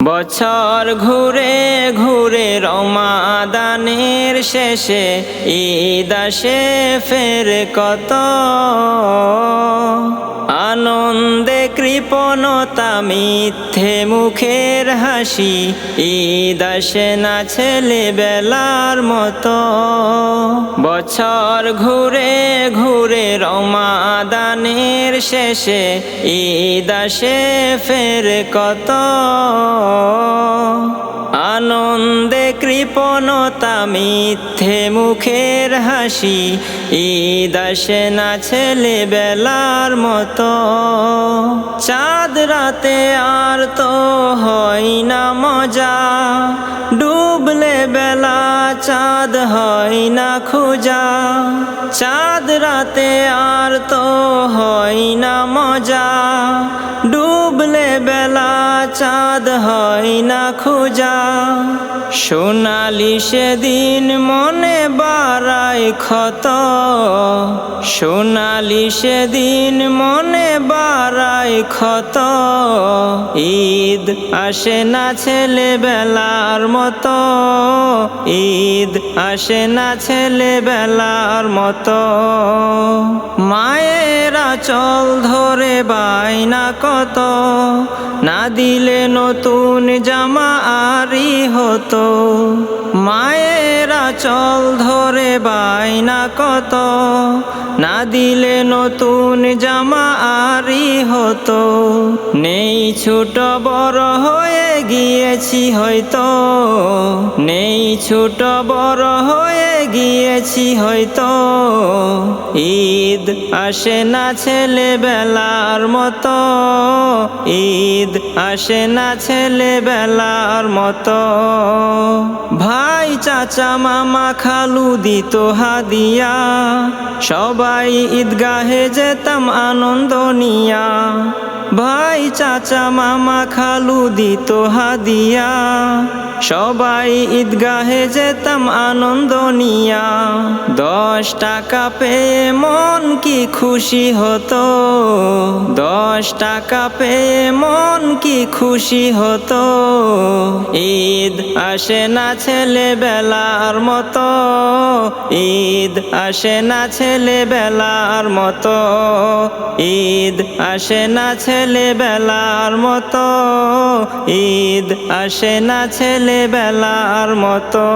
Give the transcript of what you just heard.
বছর ঘুরে ঘুরে রমাদানের শেষে ঈদ আসে ফের কত? আনন্দে কৃপণতা মিথ্যে মুখের হাসি। ঈদ আসে না ছেলে বেলার মতো। বছর ঘুরে ঘুরে রমাদানের শেষে ঈদ ফের কত। আনন্দে কৃপণতা মিথ্যে মুখের হাসি, ঈদ আসে না ছেলে বেলার মতো। চাঁদ রাতে আর তো হয় না মজা, ডুবলে বেলা চাঁদ হয় না খুঁজা। চাঁদ রাতে আর তো হয় না মজা, ডুবলে বেলা চাঁদ হয় না খুঁজা। সোনালি সেদিন মনে বাড়ায় ক্ষত। সোনালি সেদিন মনে বাড়ায় ক্ষত। ঈদ আসে না ছেলে বেলার মতো। ঈদ আসে না ছেলে বেলার মতো। মায়েরা চল ধরে বাইনা কত। না দিলে নতুন জামা আরি হতো। মায়েরা চল ধরে বাইনা কত। না দিলে নতুন জামা আরি হতো নেই ছোট বড় হয়ে গিয়েছি হয়তো। নেই ছোট বড় হয়ে গিয়েছি হয়তো। ঈদ আসে না ছেলে বেলার মতো। ঈদ আসে না ছেলে বেলার মতো। ভাই চাচা মামা খালু দিত হাদিয়া। সবাই ঈদগাহে যেতাম আনন্দ নিয়া। ভাই চাচা মামা খালু দিত হাদিয়া। সবাই ঈদগাহে যেতাম আনন্দ নিয়া। দশ টাকা পেয়ে মন কি খুশি হতো? দশ টাকা পেয়ে মন কি খুশি হতো? ঈদ আসে না ছেলে বেলার মতো। ঈদ আসে না ছেলে বেলার মতো। ঈদ আসে না ছেলে বেলার মতো। ঈদ আসে না ছেলে বেলার মতো।